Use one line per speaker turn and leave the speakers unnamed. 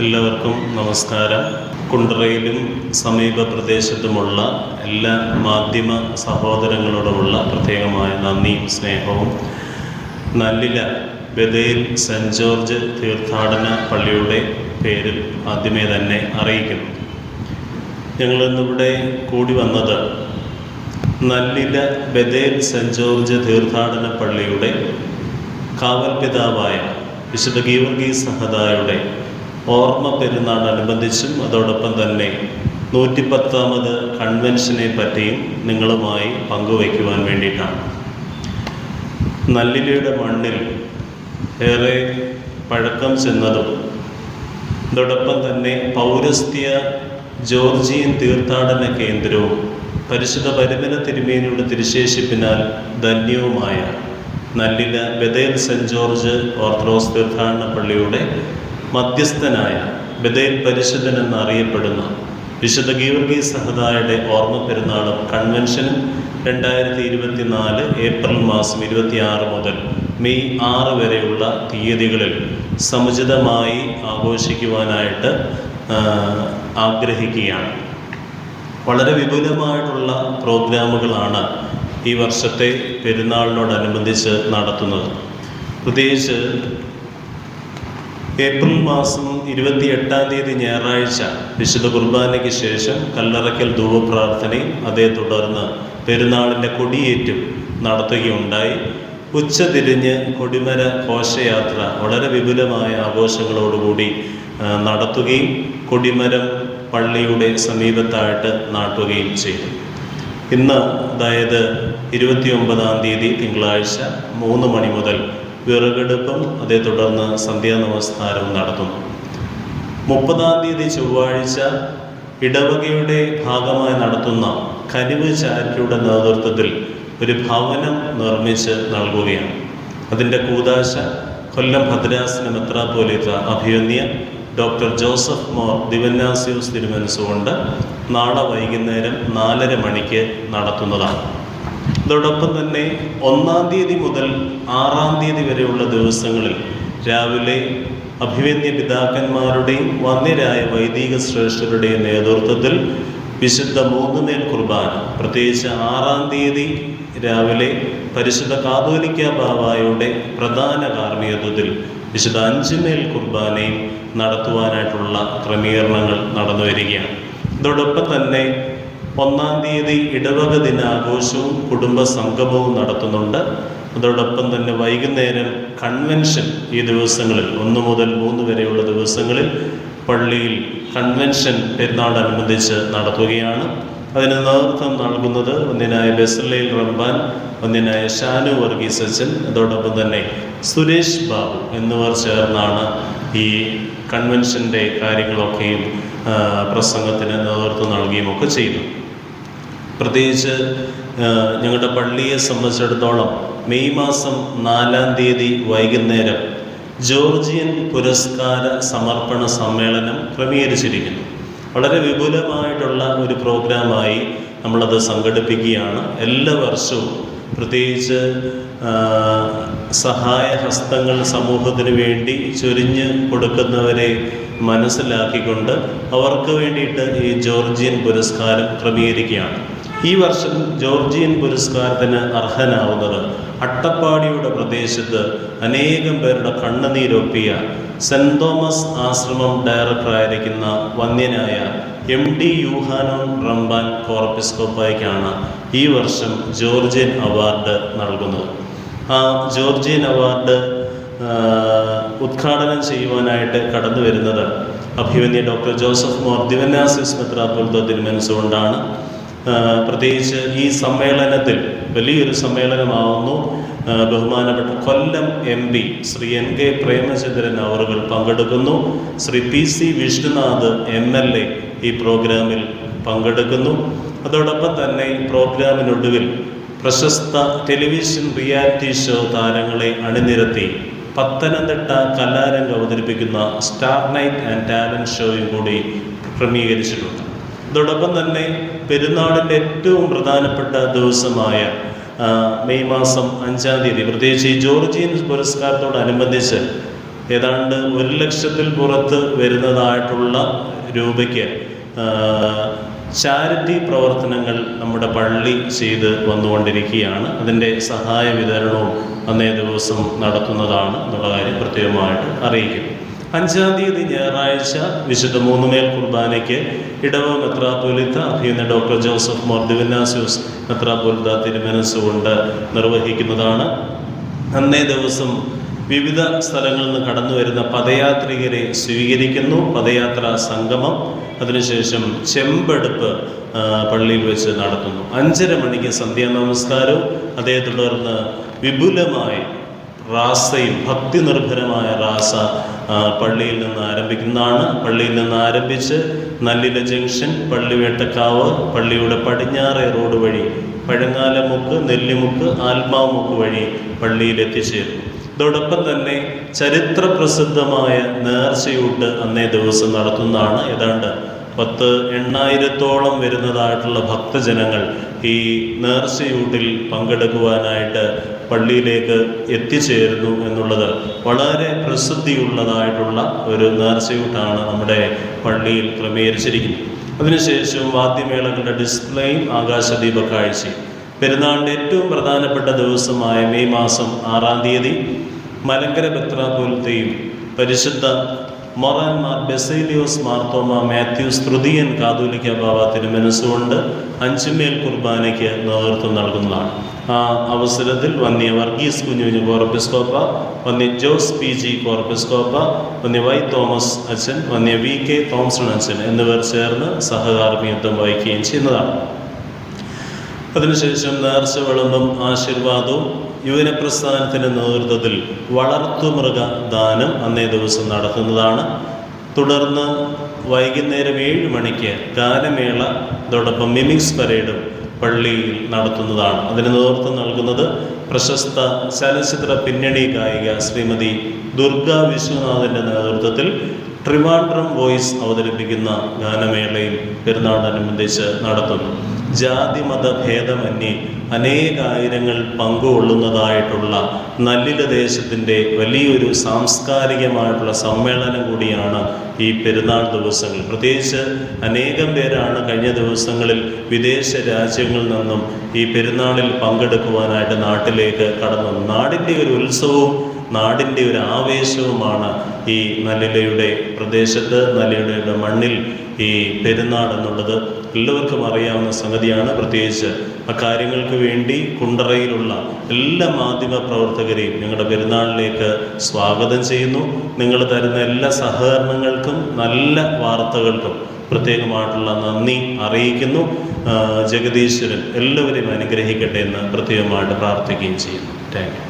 എല്ലാവർക്കും നമസ്കാരം. കുണ്ടറയിലും സമീപ പ്രദേശത്തുമുള്ള എല്ലാ മാധ്യമ സഹോദരങ്ങളോടുമുള്ള പ്രത്യേകമായ നന്ദിയും സ്നേഹവും. നല്ലില ബദേൽ സെന്റ് ജോർജ് തീർത്ഥാടന പള്ളിയുടെ പേരിൽ ആദ്യമേ തന്നെ അറിയിക്കുന്നു. ഞങ്ങളിന്നിവിടെ കൂടി വന്നത് നല്ലില ബദേൽ സെന്റ് ജോർജ് തീർത്ഥാടന പള്ളിയുടെ കാവൽ പിതാവായ വിശുദ്ധ ഗീവർഗീസ് സഹദായുടെ ഓർമ്മ പെരുന്നാളനുബന്ധിച്ചും അതോടൊപ്പം തന്നെ നൂറ്റിപ്പത്താമത് കൺവെൻഷനെ പറ്റിയും നിങ്ങളുമായി പങ്കുവയ്ക്കുവാൻ വേണ്ടിയിട്ടാണ്. നല്ലിലയുടെ മണ്ണിൽ ഏറെ പഴക്കം ചെന്നതും അതോടൊപ്പം തന്നെ പൗരസ്ത്യ ജോർജിയൻ തീർത്ഥാടന കേന്ദ്രവും പരിശുദ്ധ പരിമല തിരുമേനിയുടെ തിരുശേഷിപ്പിനാൽ ധന്യവുമായ Nallila Bethel saint George orthodox തീർത്ഥാടന പള്ളിയുടെ മധ്യസ്ഥനായ ബദേൽ പരിശുദ്ധൻ എന്നറിയപ്പെടുന്ന വിശുദ്ധ ഗീവർഗീസ് സഹദായുടെ ഓർമ്മ പെരുന്നാളും കൺവെൻഷനും രണ്ടായിരത്തി ഇരുപത്തി നാല് ഏപ്രിൽ മാസം ഇരുപത്തിയാറ് മുതൽ മെയ് ആറ് വരെയുള്ള തീയതികളിൽ സമുചിതമായി ആഘോഷിക്കുവാനായിട്ട് ആഗ്രഹിക്കുകയാണ്. വളരെ വിപുലമായിട്ടുള്ള പ്രോഗ്രാമുകളാണ് ഈ വർഷത്തെ പെരുന്നാളിനോടനുബന്ധിച്ച് നടത്തുന്നത്. പ്രത്യേകിച്ച് ഏപ്രിൽ മാസം ഇരുപത്തി എട്ടാം തീയതി ഞായറാഴ്ച വിശുദ്ധ കുർബാനയ്ക്ക് ശേഷം കല്ലറയ്ക്കൽ ധൂപപ്രാർത്ഥനയും അതേ തുടർന്ന് പെരുന്നാളിന്റെ കൊടിയേറ്റും നടത്തുകയുണ്ടായി. ഉച്ചതിരിഞ്ഞ് കൊടിമര ഘോഷയാത്ര വളരെ വിപുലമായ ആഘോഷങ്ങളോടുകൂടി നടത്തുകയും കൊടിമരം പള്ളിയുടെ സമീപത്തായിട്ട് നാട്ടുകയും ചെയ്തു. ഇന്ന് അതായത് ഇരുപത്തി ഒമ്പതാം തീയതി തിങ്കളാഴ്ച മൂന്ന് മണി മുതൽ വിറകെടുപ്പും അതേ തുടർന്ന് സന്ധ്യാനമസ്കാരവും നടത്തുന്നു. മുപ്പതാം തീയതി ചൊവ്വാഴ്ച ഇടവകയുടെ ഭാഗമായി നടത്തുന്ന കരിവ് ചാരിറ്റിയുടെ നേതൃത്വത്തിൽ ഒരു ഭവനം നിർമ്മിച്ച് നൽകുകയാണ്. അതിന്റെ കൂതാശ കൊല്ലം ഭദ്രാസന മെത്രാപ്പോലീത്ത അഭിയന്യ ഡോക്ടർ ജോസഫ് മോർ ദിവന്നാസ്യൂസ് തിരുമനസുകൊണ്ട് നാളെ വൈകുന്നേരം നാലര മണിക്ക് നടത്തുന്നതാണ്. അതോടൊപ്പം തന്നെ ഒന്നാം തീയതി മുതൽ ആറാം തീയതി വരെയുള്ള ദിവസങ്ങളിൽ രാവിലെ അഭിവന്യ പിതാക്കന്മാരുടെയും വന്യരായ വൈദിക ശ്രേഷ്ഠരുടെയും നേതൃത്വത്തിൽ വിശുദ്ധ മൂന്നുമേൽ കുർബാന പ്രത്യേകിച്ച് ആറാം തീയതി രാവിലെ പരിശുദ്ധ കാതോലിക്ക ബാവായുടെ പ്രധാന കാർമ്മികത്വത്തിൽ വിശുദ്ധ അഞ്ചുമേൽ കുർബാനയും നടത്തുവാനായിട്ടുള്ള ക്രമീകരണങ്ങൾ നടന്നു വരികയാണ് ഇതോടൊപ്പം തന്നെ ഒന്നാം തീയതി ഇടവക ദിനാഘോഷവും കുടുംബ സംഗമവും നടത്തുന്നുണ്ട്. അതോടൊപ്പം തന്നെ വൈകുന്നേരം കൺവെൻഷൻ ഈ ദിവസങ്ങളിൽ ഒന്ന് മുതൽ മൂന്ന് വരെയുള്ള ദിവസങ്ങളിൽ പള്ളിയിൽ കൺവെൻഷൻ പെരുന്നാളനുബന്ധിച്ച് നടത്തുകയാണ്. അതിന് നേതൃത്വം നൽകുന്നത് ഒന്നിനായ ബെസലയിൽ റംബാൻ ഒന്നിനായ ഷാനു വർഗീസ് അച്ഛൻ അതോടൊപ്പം തന്നെ സുരേഷ് ബാബു എന്നിവർ ചേർന്നാണ് ഈ കൺവെൻഷന്റെ കാര്യങ്ങളൊക്കെയും പ്രസംഗത്തിന് നേതൃത്വം നൽകുകയും ഒക്കെ ചെയ്യുന്നു. പ്രത്യേകിച്ച് ഞങ്ങളുടെ പള്ളിയെ സംബന്ധിച്ചിടത്തോളം മെയ് മാസം നാലാം തീയതി വൈകുന്നേരം ജോർജിയൻ പുരസ്കാര സമർപ്പണ സമ്മേളനം ക്രമീകരിച്ചിരിക്കുന്നു. വളരെ വിപുലമായിട്ടുള്ള ഒരു പ്രോഗ്രാമായി നമ്മളത് സംഘടിപ്പിക്കുകയാണ് എല്ലാ വർഷവും. പ്രത്യേകിച്ച് സഹായഹസ്തങ്ങൾ സമൂഹത്തിന് വേണ്ടി ചൊരിഞ്ഞ് കൊടുക്കുന്നവരെ മനസ്സിലാക്കിക്കൊണ്ട് അവർക്ക് വേണ്ടിയിട്ട് ഈ ജോർജിയൻ പുരസ്കാരം ക്രമീകരിക്കുകയാണ്. ഈ വർഷം ജോർജിയൻ പുരസ്കാരത്തിന് അർഹനാവുന്നത് അട്ടപ്പാടിയുടെ പ്രദേശത്ത് അനേകം പേരുടെ കണ്ണുനീരൊപ്പിയ സെന്റ് തോമസ് ആശ്രമം ഡയറക്ടറായിരിക്കുന്ന വന്യനായ എം ഡി യൂഹാനോൻ റംബാൻ കോർപ്പിസ്കോപ്പായ്ക്കാണ് ഈ വർഷം ജോർജിയൻ അവാർഡ് നൽകുന്നത്. ആ ജോർജിയൻ അവാർഡ് ഉദ്ഘാടനം ചെയ്യുവാനായിട്ട് കടന്നു വരുന്നത് അഭിമന്യ ഡോക്ടർ ജോസഫ് മോർ ദിവനാസിസ് മെത്രാപ്പൊലിത്തോ തിരുമനസുകൊണ്ടാണ്. പ്രത്യേകിച്ച് ഈ സമ്മേളനത്തിൽ വലിയൊരു സമ്മേളനമാവുന്നു. ബഹുമാനപ്പെട്ട Kollam M P Shri N K Premachandran അവറുകൾ പങ്കെടുക്കുന്നു. Shri P C Vishnunath M L A ഈ പ്രോഗ്രാമിൽ പങ്കെടുക്കുന്നു. അതോടൊപ്പം തന്നെ ഈ പ്രോഗ്രാമിനൊടുവിൽ പ്രശസ്ത ടെലിവിഷൻ റിയാലിറ്റി ഷോ താരങ്ങളെ അണിനിരത്തി പത്തനംതിട്ട കലാരംഗം അവതരിപ്പിക്കുന്ന സ്റ്റാർ നൈറ്റ് ആൻഡ് ടാലന്റ് ഷോയും കൂടി ക്രമീകരിച്ചിട്ടുണ്ട്. അതോടൊപ്പം തന്നെ പെരുന്നാളിന്റെ ഏറ്റവും പ്രധാനപ്പെട്ട ദിവസമായ മെയ് മാസം അഞ്ചാം തീയതി. പ്രത്യേകിച്ച് ഈ ജോർജിയൻ പുരസ്കാരത്തോടനുബന്ധിച്ച് ഏതാണ്ട് ഒരു ലക്ഷത്തിൽ പുറത്ത് വരുന്നതായിട്ടുള്ള രൂപയ്ക്ക് ചാരിറ്റി പ്രവർത്തനങ്ങൾ നമ്മുടെ പള്ളി ചെയ്ത് വന്നുകൊണ്ടിരിക്കുകയാണ്. അതിന്റെ സഹായ വിതരണവും അന്നേ ദിവസം നടത്തുന്നതാണ് എന്നുള്ള കാര്യം പ്രത്യേകമായിട്ട് അറിയിക്കുന്നു. അഞ്ചാം തീയതി ഞായറാഴ്ച വിശുദ്ധ മൂന്നുമേൽ കുർബാനയ്ക്ക് ഇടവ മെത്രാപോലിത്ത അഭിയുന്ന ഡോക്ടർ ജോസഫ് മോർ ദിവനാസ്യൂസ് മെത്രാപോലിത്ത തിരുമനസ്സുകൊണ്ട് നിർവഹിക്കുന്നതാണ്. അന്നേ ദിവസം വിവിധ സ്ഥലങ്ങളിൽ നിന്ന് കടന്നു വരുന്ന പദയാത്രികരെ സ്വീകരിക്കുന്നു. പദയാത്രാ സംഗമം. അതിനുശേഷം ചെമ്പെടുപ്പ് പള്ളിയിൽ വെച്ച് നടത്തുന്നു. അഞ്ചര മണിക്ക് സന്ധ്യാ നമസ്കാരവും. അതേ തുടർന്ന് വിപുലമായി റാസയും ഭക്തി നിർഭരമായ റാസ പള്ളിയിൽ നിന്ന് ആരംഭിക്കുന്നതാണ്. പള്ളിയിൽ നിന്ന് ആരംഭിച്ച് നല്ലില ജംഗ്ഷൻ പള്ളിവേട്ടക്കാവ് പള്ളിയുടെ പടിഞ്ഞാറേ റോഡ് വഴി പഴങ്ങാലമുക്ക് നെല്ലിമുക്ക് ആത്മാവുമുക്ക് വഴി പള്ളിയിൽ എത്തിച്ചേരും ഇതോടൊപ്പം തന്നെ ചരിത്ര പ്രസിദ്ധമായ നേർച്ചയൂട്ട് അന്നേ ദിവസം നടത്തുന്നതാണ്. ഏതാണ്ട് പത്ത് എണ്ണായിരത്തോളം വരുന്നതായിട്ടുള്ള ഭക്തജനങ്ങൾ ഈ നേർച്ചയൂട്ടിൽ പങ്കെടുക്കുവാനായിട്ട് പള്ളിയിലേക്ക് എത്തിച്ചേരുന്നു എന്നുള്ളത് വളരെ പ്രസിദ്ധിയുള്ളതായിട്ടുള്ള ഒരു നേർച്ചയൂട്ടാണ് നമ്മുടെ പള്ളിയിൽ ക്രമീകരിച്ചിരിക്കുന്നത്. അതിനുശേഷം വാദ്യമേളങ്ങളുടെ ഡിസ്പ്ലേയും ആകാശദീപ കാഴ്ചയും പെരുന്നാളിന്റെ ഏറ്റവും പ്രധാനപ്പെട്ട ദിവസമായ മെയ് മാസം ആറാം തീയതി മലങ്കര ബത്രാപുലത്തെയും പരിശുദ്ധ മൊറാൻമാർ ബെസൈലിയോസ് മാർത്തോമ മാത്യൂസ് തൃതീയൻ കാതോലിക്ക ബാബ തിരുമനസ്സുകൊണ്ട് അഞ്ചുമേൽ കുർബാനയ്ക്ക് നേതൃത്വം നൽകുന്നതാണ്. ആ അവസരത്തിൽ വന്യ വർഗീസ് കുഞ്ഞുഞ്ഞു കോർപ്പിസ്കോപ്പ വന്യ ജോസ് പി ജി കോർപ്പിസ്കോപ്പ വന്യ വൈ തോമസ് അച്ഛൻ വന്യ വി കെ തോംസൺ അച്ഛൻ എന്നിവർ ചേർന്ന് സഹകാർമ്മിത്വം വഹിക്കുകയും ചെയ്യുന്നതാണ്. അതിനുശേഷം നേർച്ച വിളമ്പും ആശീർവാദവും യുവനപ്രസ്ഥാനത്തിന്റെ നേതൃത്വത്തിൽ വളർത്തുമൃഗ ദാനം അന്നേ ദിവസം നടത്തുന്നതാണ് തുടർന്ന് വൈകുന്നേരം ഏഴ് മണിക്ക് ഗാനമേള അതോടൊപ്പം മിമിക്സ് പരേഡും പള്ളിയിൽ നടത്തുന്നതാണ്. അതിന് നേതൃത്വം നൽകുന്നത് പ്രശസ്ത ചലച്ചിത്ര പിന്നണി ഗായിക ശ്രീമതി ദുർഗ വിശ്വനാഥിന്റെ നേതൃത്വത്തിൽ ട്രിവാൻഡ്രം വോയിസ് അവതരിപ്പിക്കുന്ന ഗാനമേളയും പെരുന്നാളിനനുബന്ധിച്ച് നടത്തുന്നു. ജാതി മത ഭേദമന്യേ അനേകായിരങ്ങൾ പങ്കുകൊള്ളുന്നതായിട്ടുള്ള നല്ലില ദേശത്തിന്റെ വലിയൊരു സാംസ്കാരികമായിട്ടുള്ള സമ്മേളനം കൂടിയാണ് ഈ പെരുന്നാൾ ദിവസങ്ങൾ പ്രത്യേകിച്ച് അനേകം പേരാണ് കഴിഞ്ഞ ദിവസങ്ങളിൽ വിദേശ രാജ്യങ്ങളിൽ നിന്നും ഈ പെരുന്നാളിൽ പങ്കെടുക്കുവാനായിട്ട് നാട്ടിലേക്ക് കടന്നു. നാടിന്റെ ഒരു ഉത്സവവും നാടിന്റെ ഒരു ആവേശവുമാണ് ഈ നല്ലിലയുടെ പ്രദേശത്ത് നല്ലിലയുടെ മണ്ണിൽ ഈ പെരുന്നാൾ എന്നുള്ളത് എല്ലാവർക്കും അറിയാവുന്ന സംഗതിയാണ്. പ്രത്യേകിച്ച് അക്കാര്യങ്ങൾക്ക് വേണ്ടി കുണ്ടറയിലുള്ള എല്ലാ മാധ്യമ പ്രവർത്തകരെയും ഞങ്ങളുടെ പെരുന്നാളിലേക്ക് സ്വാഗതം ചെയ്യുന്നു. നിങ്ങൾ തരുന്ന എല്ലാ സഹകരണങ്ങൾക്കും നല്ല വാർത്തകൾക്കും പ്രത്യേകമായിട്ടുള്ള നന്ദി അറിയിക്കുന്നു. ജഗദീശ്വരൻ എല്ലാവരെയും അനുഗ്രഹിക്കട്ടെ എന്ന് പ്രത്യേകമായിട്ട് പ്രാർത്ഥിക്കുകയും ചെയ്യുന്നു. താങ്ക്